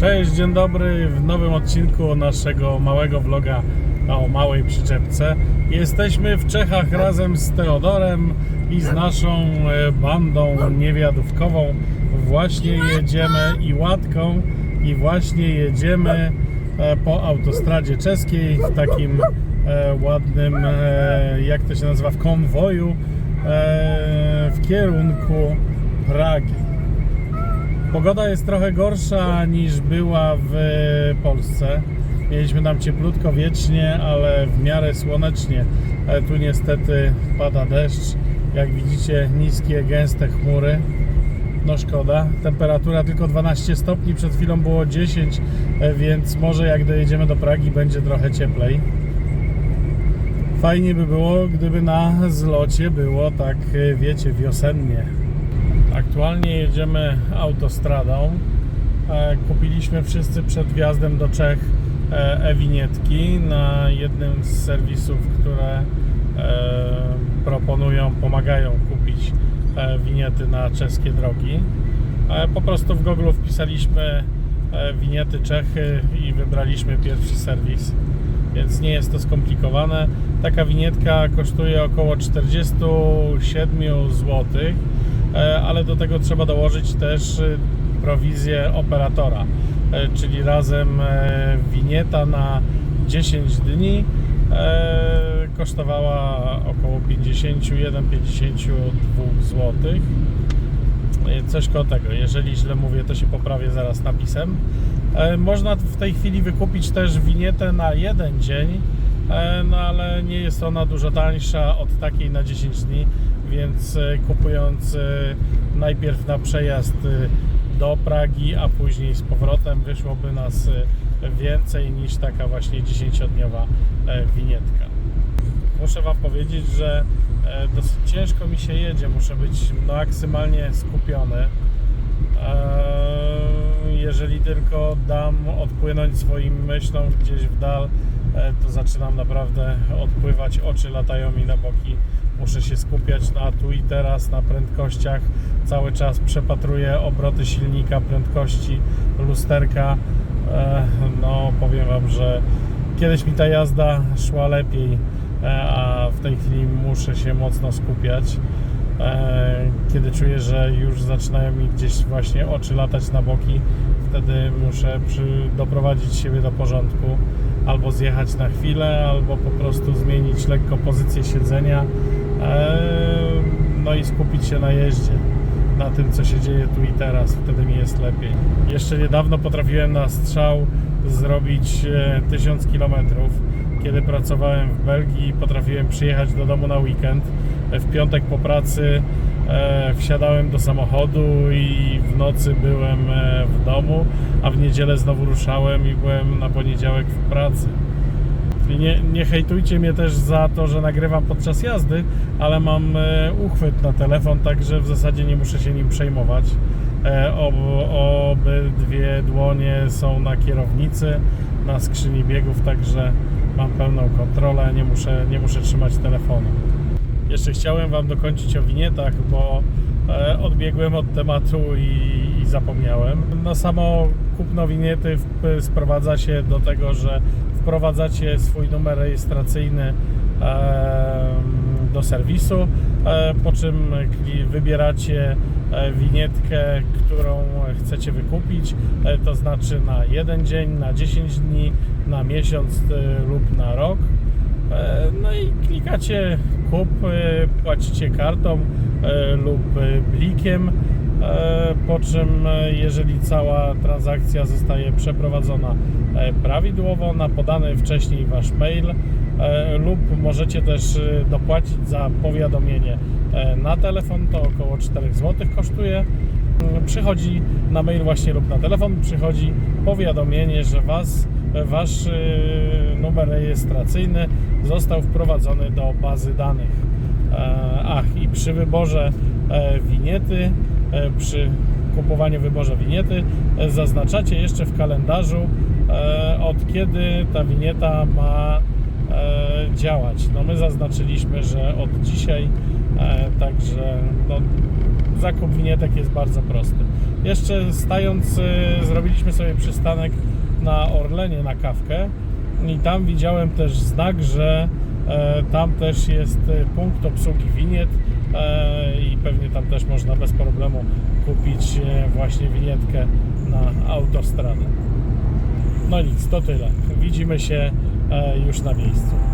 Cześć, dzień dobry w nowym odcinku naszego małego vloga o małej przyczepce. Jesteśmy w Czechach razem z Teodorem i z naszą e, bandą niewiadówkową. Właśnie jedziemy i łatką i właśnie jedziemy e, po autostradzie czeskiej w takim e, ładnym, jak to się nazywa, w konwoju w kierunku Pragi. Pogoda jest trochę gorsza niż była w Polsce. Mieliśmy tam cieplutko wiecznie, ale w miarę słonecznie. Ale tu niestety pada deszcz. Jak widzicie, niskie, gęste chmury. No szkoda. Temperatura tylko 12 stopni, przed chwilą było 10, więc może jak dojedziemy do Pragi będzie trochę cieplej. Fajnie by było, gdyby na zlocie było tak, wiecie, wiosennie. Aktualnie jedziemy autostradą. E, Kupiliśmy wszyscy przed wjazdem do Czech e, e-winietki na jednym z serwisów, które e, proponują, pomagają kupić winiety na czeskie drogi. Po prostu w Google wpisaliśmy winiety Czechy i wybraliśmy pierwszy serwis, więc nie jest to skomplikowane. Taka winietka kosztuje około 47 zł, e, ale do tego trzeba dołożyć też e, prowizję operatora, e, czyli razem e, winieta na 10 dni e, kosztowała około 51-52 zł. E, Coś koło tego. Jeżeli źle mówię, to się poprawię zaraz napisem. E, Można w tej chwili wykupić też winietę na jeden dzień, e, no ale nie jest ona dużo tańsza od takiej na 10 dni, więc e, kupując e, najpierw na przejazd e, do Pragi, a później z powrotem wyszłoby nas więcej niż taka właśnie 10-dniowa e, winietka. Muszę Wam powiedzieć, że dosyć ciężko mi się jedzie, muszę być maksymalnie skupiony. Jeżeli tylko dam odpłynąć swoim myślom gdzieś w dal, to zaczynam naprawdę odpływać, oczy latają mi na boki. Muszę się skupiać na tu i teraz, na prędkościach. Cały czas przepatruję obroty silnika, prędkości, lusterka. E, No, powiem Wam, że kiedyś mi ta jazda szła lepiej, e, a w tej chwili muszę się mocno skupiać. E, Kiedy czuję, że już zaczynają mi gdzieś właśnie oczy latać na boki, wtedy muszę przy, doprowadzić siebie do porządku, albo zjechać na chwilę, albo po prostu zmienić lekko pozycję siedzenia, e, no i skupić się na jeździe, na tym, co się dzieje tu i teraz, wtedy mi jest lepiej. Jeszcze niedawno potrafiłem na strzał zrobić e, 1000 km. Kiedy pracowałem w Belgii, potrafiłem przyjechać do domu na weekend. W piątek po pracy e, wsiadałem do samochodu i w nocy byłem e, w domu, a w niedzielę znowu ruszałem i byłem na poniedziałek w pracy. Nie, nie hejtujcie mnie też za to, że nagrywam podczas jazdy, ale mam e, uchwyt na telefon, także w zasadzie nie muszę się nim przejmować. E, ob, obydwie dłonie są na kierownicy, na skrzyni biegów, także mam pełną kontrolę, nie muszę, nie muszę trzymać telefonu. Jeszcze chciałem Wam dokończyć o winietach, bo e, odbiegłem od tematu i, i zapomniałem. No samo kupno winiety w- sprowadza się do tego, że wprowadzacie swój numer rejestracyjny do serwisu, e, po czym wybieracie e, winietkę, którą chcecie wykupić, e, to znaczy na jeden dzień, na 10 dni, na miesiąc e, lub na rok. E, No i klikacie kup, e, płacicie kartą e, lub blikiem, po czym jeżeli cała transakcja zostaje przeprowadzona prawidłowo na podany wcześniej Wasz mail lub możecie też dopłacić za powiadomienie na telefon, to około 4 zł kosztuje. Przychodzi na mail właśnie lub na telefon, przychodzi powiadomienie, że Was Wasz y, numer rejestracyjny został wprowadzony do bazy danych. E, Ach, i przy wyborze e, winiety, e, przy kupowaniu wyborze winiety, zaznaczacie jeszcze w kalendarzu, od kiedy ta winieta ma działać. No my zaznaczyliśmy, że od dzisiaj, także no, zakup winietek jest bardzo prosty. Jeszcze stając, zrobiliśmy sobie przystanek na Orlenie na kawkę i tam widziałem też znak, że e, tam też jest e, punkt obsługi winiet e, i pewnie tam też można bez problemu kupić właśnie winietkę na autostradę. No nic, to tyle. Widzimy się już na miejscu.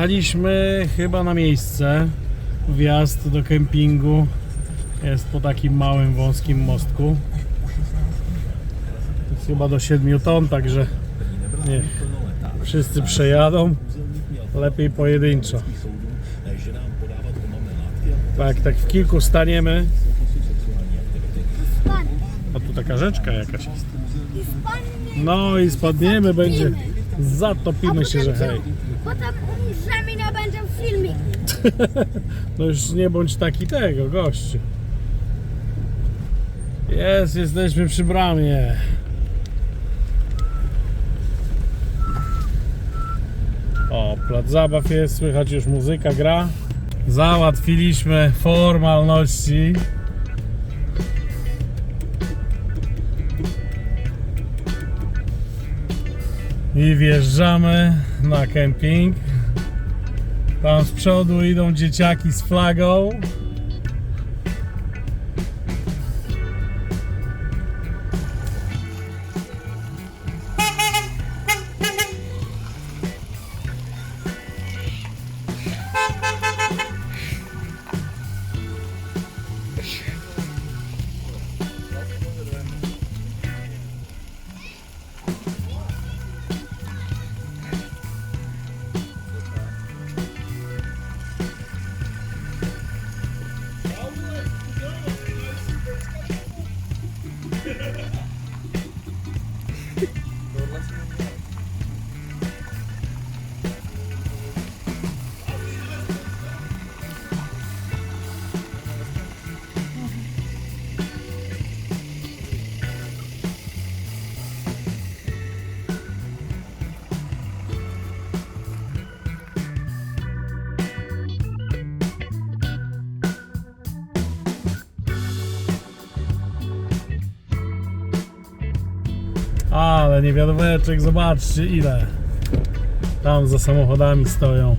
Dojechaliśmy chyba na miejsce. Wjazd do kempingu jest po takim małym, wąskim mostku. Jest chyba do 7 ton, także niech wszyscy przejadą. Lepiej pojedynczo. Tak, tak w kilku staniemy. A tu taka rzeczka jakaś jest. No i spadniemy, będzie. Zatopimy się, że hej. Potem umrzemy i nie będzie filmik. No już nie bądź taki tego, gościu. Jest, jesteśmy przy bramie. O, plac zabaw jest, słychać już muzyka gra. Załatwiliśmy formalności. I wjeżdżamy na kemping. Tam z przodu idą dzieciaki z flagą. Ale niewiadomeczek, zobaczcie ile. Tam za samochodami stoją.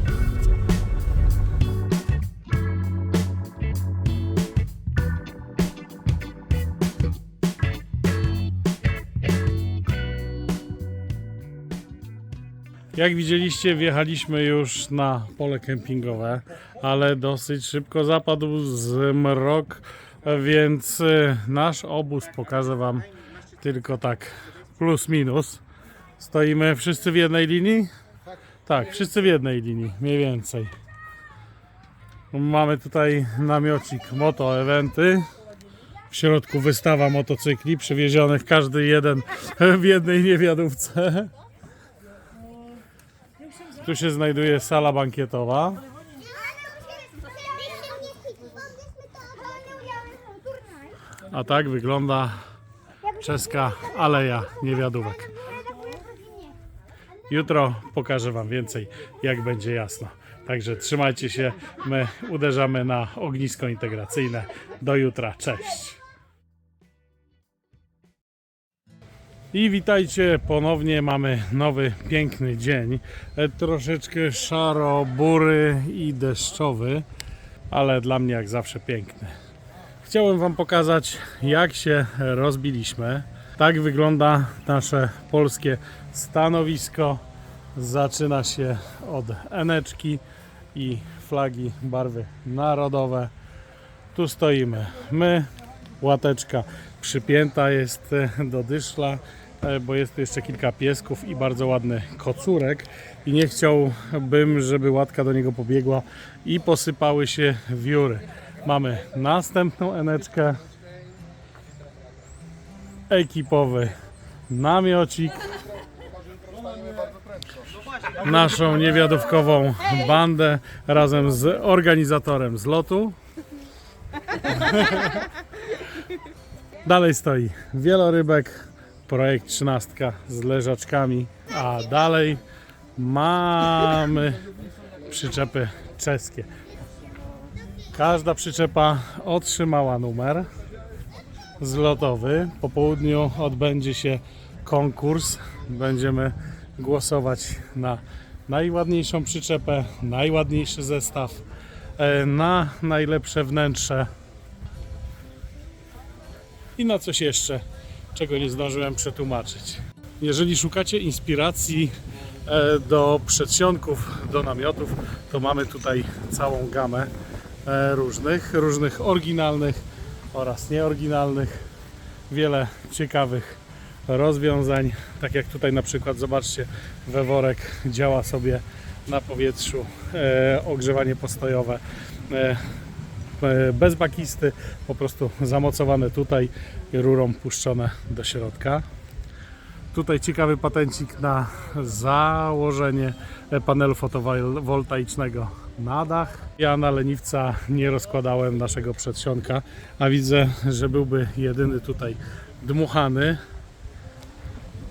Jak widzieliście, wjechaliśmy już na pole kempingowe, ale dosyć szybko zapadł zmrok, więc y, nasz obóz pokażę Wam tylko tak plus minus. Stoimy wszyscy w jednej linii? Tak, wszyscy w jednej linii, mniej więcej. Mamy tutaj namiocik Moto Eventy. W środku wystawa motocykli przewiezionych każdy jeden w jednej niewiadówce. Tu się znajduje sala bankietowa. A tak wygląda czeska aleja niewiadówek. Jutro pokażę Wam więcej, jak będzie jasno. Także trzymajcie się, my uderzamy na ognisko integracyjne. Do jutra, cześć! I witajcie ponownie, mamy nowy piękny dzień. E, Troszeczkę szaro, bury i deszczowy, ale dla mnie jak zawsze piękny. Chciałem Wam pokazać, jak się rozbiliśmy. Tak wygląda nasze polskie stanowisko. Zaczyna się od eneczki i flagi barwy narodowe. Tu stoimy my, łateczka przypięta jest do dyszla e, bo jest tu jeszcze kilka piesków i bardzo ładny kocurek i nie chciałbym, żeby łatka do niego pobiegła i posypały się wióry. Mamy następną eneczkę, ekipowy namiocik, naszą niewiadówkową bandę razem z organizatorem zlotu. Dalej stoi wielorybek, projekt 13 z leżaczkami, a dalej mamy przyczepy czeskie. Każda przyczepa otrzymała numer zlotowy. Po południu odbędzie się konkurs. Będziemy głosować na najładniejszą przyczepę, najładniejszy zestaw, e, na najlepsze wnętrze i na coś jeszcze, czego nie zdążyłem przetłumaczyć. Jeżeli szukacie inspiracji e, do przedsionków, do namiotów, to mamy tutaj całą gamę różnych, różnych oryginalnych oraz nieoryginalnych. Wiele ciekawych rozwiązań, tak jak tutaj na przykład zobaczcie, weworek działa sobie na powietrzu, e, ogrzewanie postojowe, e, e, bez bakisty, po prostu zamocowane tutaj rurą puszczone do środka. Tutaj ciekawy patencik na założenie panelu fotowoltaicznego na dach. Ja na leniwca nie rozkładałem naszego przedsionka, a widzę, że byłby jedyny tutaj dmuchany.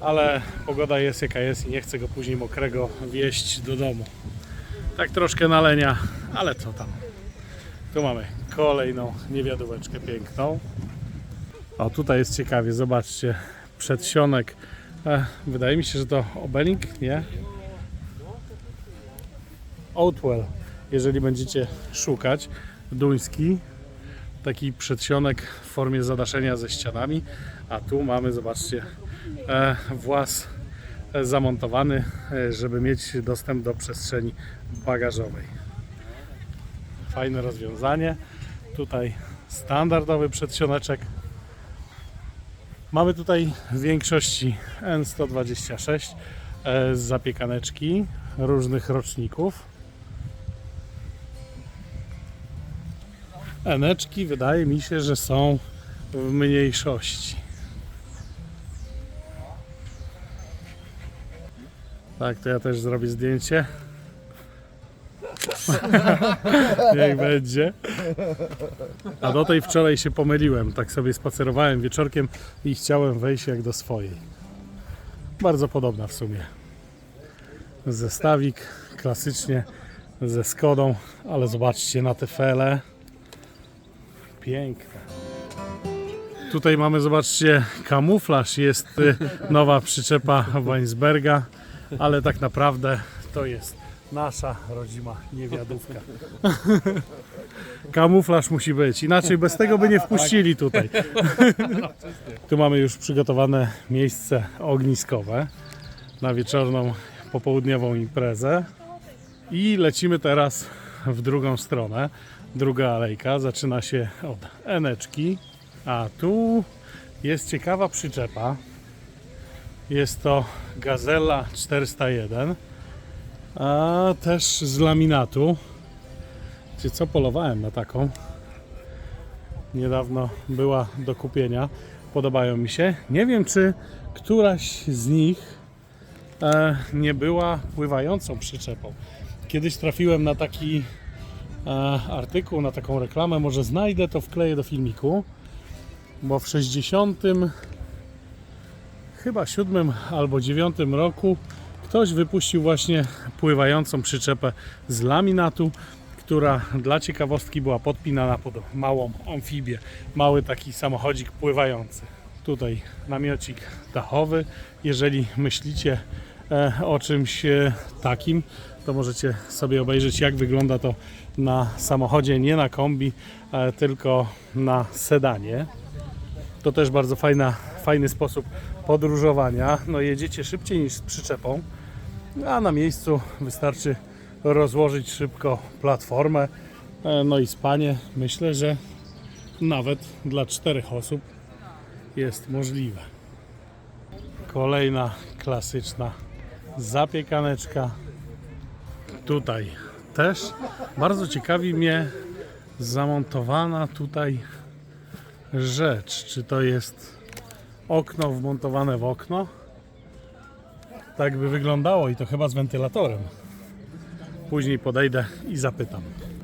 Ale pogoda jest jaka jest i nie chcę go później mokrego wieść do domu. Tak troszkę nalenia, ale co tam. Tu mamy kolejną niewiadóweczkę piękną. O, tutaj jest ciekawie, zobaczcie, przedsionek. Wydaje mi się, że to Obeling, nie? Outwell, jeżeli będziecie szukać, duński, taki przedsionek w formie zadaszenia ze ścianami, a tu mamy, zobaczcie, e, włas e, zamontowany, e, żeby mieć dostęp do przestrzeni bagażowej. Fajne rozwiązanie. Tutaj standardowy przedsioneczek. Mamy tutaj w większości N126 e, z zapiekaneczki różnych roczników. Eneczki wydaje mi się, że są w mniejszości. Tak, to ja też zrobię zdjęcie. Niech będzie. A do tej wczoraj się pomyliłem. Tak sobie spacerowałem wieczorkiem i chciałem wejść jak do swojej. Bardzo podobna w sumie. Zestawik klasycznie ze Skodą, ale zobaczcie na te fele. Piękne. Tutaj mamy, zobaczcie, kamuflaż. Jest y, nowa przyczepa Weinsberga, ale tak naprawdę to jest nasza rodzima niewiadówka. Kamuflaż musi być, inaczej bez tego by nie wpuścili tutaj. Tu mamy już przygotowane miejsce ogniskowe na wieczorną, popołudniową imprezę. I lecimy teraz w drugą stronę. Druga alejka zaczyna się od Eneczki, a tu jest ciekawa przyczepa. Jest to Gazella 401, a też z laminatu. Wiecie co, polowałem na taką. Niedawno była do kupienia. Podobają mi się. Nie wiem, czy któraś z nich e, nie była pływającą przyczepą. Kiedyś trafiłem na taki e, artykuł, na taką reklamę. Może znajdę to, wkleję do filmiku. Bo w 60 chyba 7 albo 9 roku ktoś wypuścił właśnie pływającą przyczepę z laminatu, która dla ciekawostki była podpinana pod małą amfibię. Mały taki samochodzik pływający. Tutaj namiocik dachowy. Jeżeli myślicie e, o czymś e, takim, to możecie sobie obejrzeć jak wygląda to na samochodzie, nie na kombi, e, tylko na sedanie. To też bardzo fajna, fajny sposób podróżowania. No jedziecie szybciej niż z przyczepą, a na miejscu wystarczy rozłożyć szybko platformę. E, No i spanie myślę, że nawet dla czterech osób jest możliwe. Kolejna klasyczna zapiekaneczka. Tutaj też bardzo ciekawi mnie zamontowana tutaj rzecz. Czy to jest okno wmontowane w okno? Tak by wyglądało i to chyba z wentylatorem. Później podejdę i zapytam.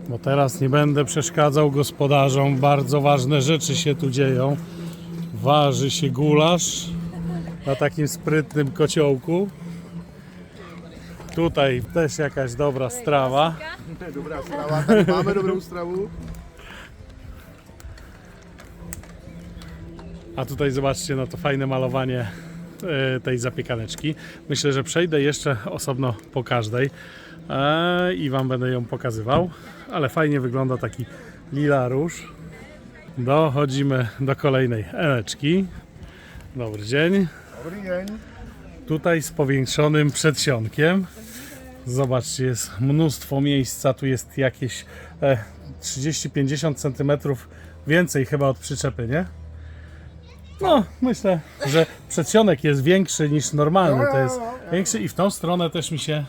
Bo teraz nie będę przeszkadzał gospodarzom. Bardzo ważne rzeczy się tu dzieją. Waży się gulasz na takim sprytnym kociołku. Tutaj też jakaś dobra strawa. Dobrá strava, tady máme dobrou stravu. A tutaj zobaczcie na to fajne malowanie tej zapiekaneczki. Myślę, że przejdę jeszcze osobno po każdej e, i Wam będę ją pokazywał. Ale fajnie wygląda taki lila róż. Dochodzimy do kolejnej eneczki. Dobry dzień. Dobrý den. Tutaj z powiększonym przedsionkiem. Zobaczcie, jest mnóstwo miejsca. Tu jest jakieś e, 30-50 cm więcej chyba od przyczepy, nie? No, myślę, że przedsionek jest większy niż normalny. To jest większy i w tą stronę też mi się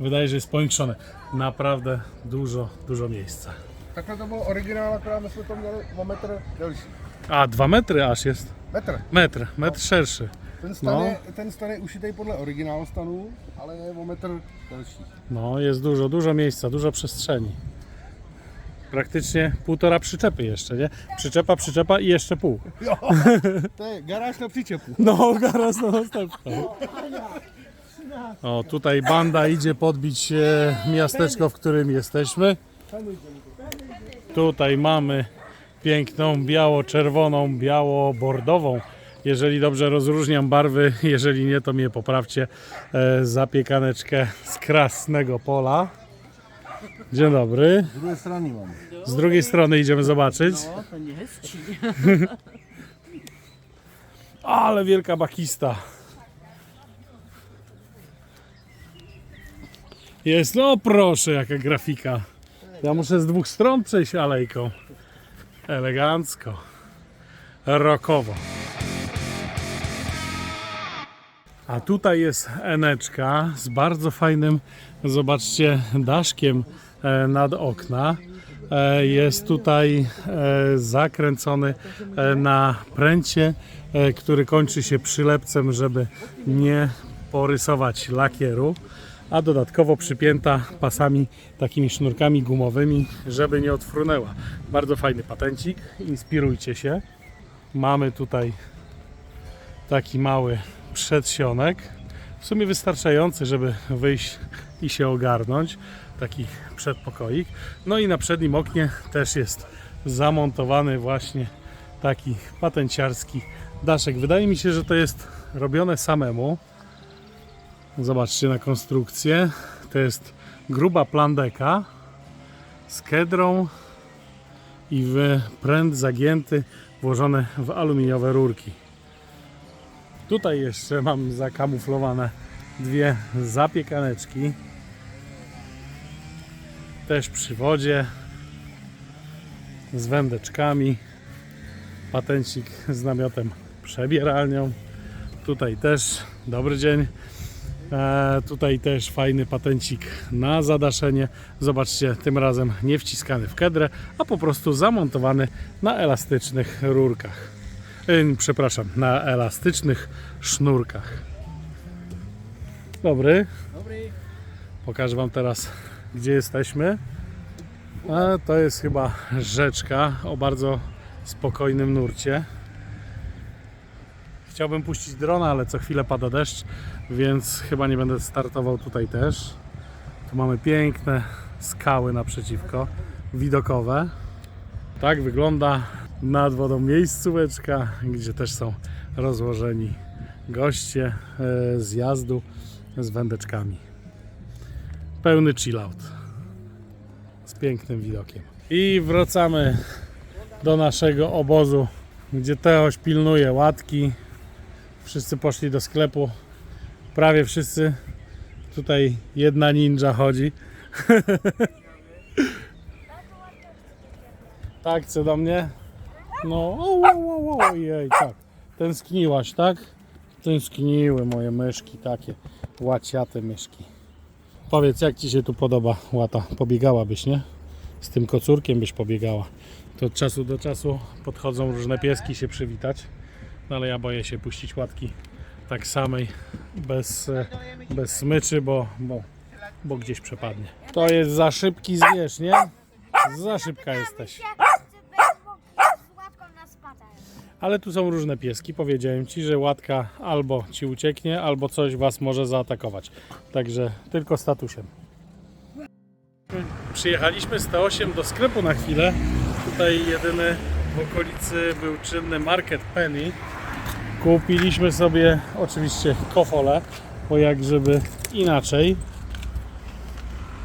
wydaje, że jest powiększony. Naprawdę dużo, dużo miejsca. Takhle to byl originál, akorát my jsme to měli o metr delší. A, dwa metry aż jest. Metr. Metr, metr szerszy. Ten stan, No. ten stan je ušitej podle originálu stanu, ale o metr delší. No, jest dużo, dużo miejsca, dużo przestrzeni. Praktycznie półtora przyczepy jeszcze, nie? Przyczepa, przyczepa i jeszcze pół. Je garáž na přiczepu. No, zaraz na następną. O, tutaj banda idzie podbić e, miasteczko, w którym jesteśmy. Tutaj mamy piękną biało-czerwoną, biało-bordową. Jeżeli dobrze rozróżniam barwy, jeżeli nie, to mnie poprawcie. E, zapiekaneczkę z Krasnego Pola. Dzień dobry. Z druhé strany mám. Z drugiej strony idziemy zobaczyć. No, to nie hezčí. Ale wielka bakista. Jest, no proszę, jaka grafika. Ja muszę z dwóch stron przejść alejką. Elegancko. Rokowo. A tutaj jest Eneczka z bardzo fajnym, zobaczcie, daszkiem nad okna. E, Jest tutaj e, zakręcony e, na pręcie, e, który kończy się przylepcem, żeby nie porysować lakieru, a dodatkowo przypięta pasami takimi sznurkami gumowymi, żeby nie odfrunęła. Bardzo fajny patencik, inspirujcie się. Mamy tutaj taki mały przedsionek, w sumie wystarczający, żeby wyjść i się ogarnąć. Taki przedpokoik. No i na przednim oknie też jest zamontowany właśnie taki patenciarski daszek. Wydaje mi się, że to jest robione samemu. Zobaczcie na konstrukcję. To jest gruba plandeka z kedrą i w pręt zagięty włożone w aluminiowe rurki. Tutaj jeszcze mam zakamuflowane dwie zapiekaneczki. Też przy wodzie. Z wędeczkami. Patencik z namiotem przebieralnią. Tutaj też dobry dzień. E, tutaj też fajny patencik na zadaszenie. Zobaczcie, tym razem nie wciskany w kedrę, a po prostu zamontowany na elastycznych rurkach. E, przepraszam, na elastycznych sznurkach. Dobry. Dobrý. Pokażę Wam teraz, gdzie jesteśmy. A to jest chyba rzeczka o bardzo spokojnym nurcie. Chciałbym puścić drona, ale co chwilę pada deszcz, więc chyba nie będę startował tutaj też. Tu mamy piękne skały naprzeciwko, widokowe. Tak wygląda nad wodą miejscóweczka, gdzie też są rozłożeni goście e, zjazdu z wędeczkami. Pełny chillout z pięknym widokiem. I wracamy do naszego obozu, gdzie Teoś pilnuje łatki. Wszyscy poszli do sklepu. Prawie wszyscy. Tutaj jedna ninja chodzi. tak, co do mnie? No, o, o, o, ojej, tak. Tęskniłaś, tak? Tęskniły moje myszki, takie łaciate myszki. Powiedz, jak Ci się tu podoba łata? Pobiegałabyś, nie? Z tym kocurkiem byś pobiegała. To od czasu do czasu podchodzą różne pieski się przywitać. No ale ja boję się puścić łatki tak samej, bez, bez smyczy, bo, bo, bo gdzieś przepadnie. To jest za szybki zwierz, nie? Za szybka jesteś. Się, żeby mogli z łatką na spacer. Ale tu są różne pieski. Powiedziałem Ci, że łatka albo Ci ucieknie, albo coś Was może zaatakować. Także tylko statusem. Przyjechaliśmy z T8 do sklepu na chwilę. Tutaj jedyny w okolicy był czynny Market Penny. Kupiliśmy sobie oczywiście kofole, bo jak żeby inaczej.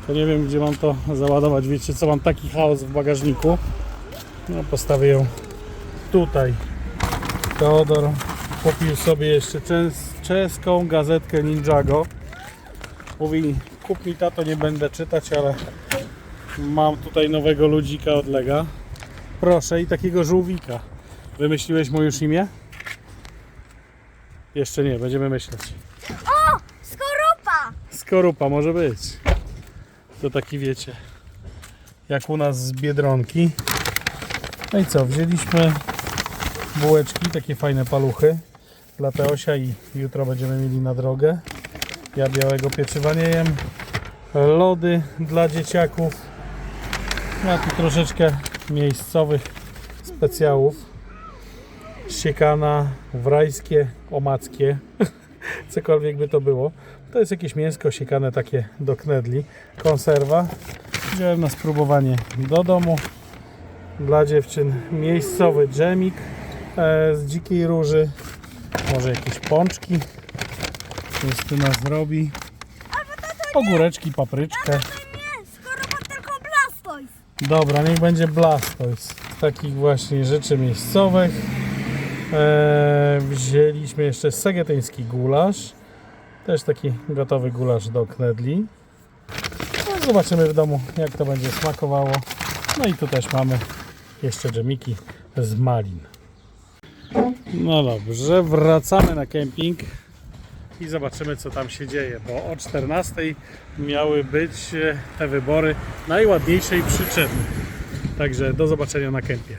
To nie wiem gdzie mam to załadować. Wiecie co, mam taki chaos w bagażniku. No postawię ją tutaj. Teodor kupił sobie jeszcze czes- czeską gazetkę Ninjago. Mówi, kup mi tato, nie będę czytać, ale mam tutaj nowego ludzika od Lega. Proszę, i takiego żółwika. Wymyśliłeś mu już imię? Jeszcze nie, będziemy myśleć. O! Skorupa! Skorupa może być. To taki wiecie, jak u nas z Biedronki. No i co, wzięliśmy bułeczki, takie fajne paluchy dla Teosia i jutro będziemy mieli na drogę. Ja białego pieczywa nie jem. Lody dla dzieciaków. No a tu troszeczkę miejscowych specjałów. Siekana, wrajskie, omackie. Cokolwiek by to było. To jest jakieś mięsko siekane takie do knedli. Konserwa. Wziąłem na spróbowanie do domu. Dla dziewczyn miejscowy dżemik z dzikiej róży. Może jakieś pączki. Justyna zrobi. Ogóreczki, papryczkę. Nie, skorupa tylko Blastoise. Dobra, niech będzie Blastoise. Z takich właśnie rzeczy miejscowych. Eee, wzięliśmy jeszcze segetyński gulasz. Też taki gotowy gulasz do knedli. No, zobaczymy w domu, jak to będzie smakowało. No i tu też mamy jeszcze dżemiki z malin. No dobrze, wracamy na kemping i zobaczymy, co tam się dzieje, bo o 14 miały być e, te wybory najładniejszej przyczyny. Także do zobaczenia na kempie.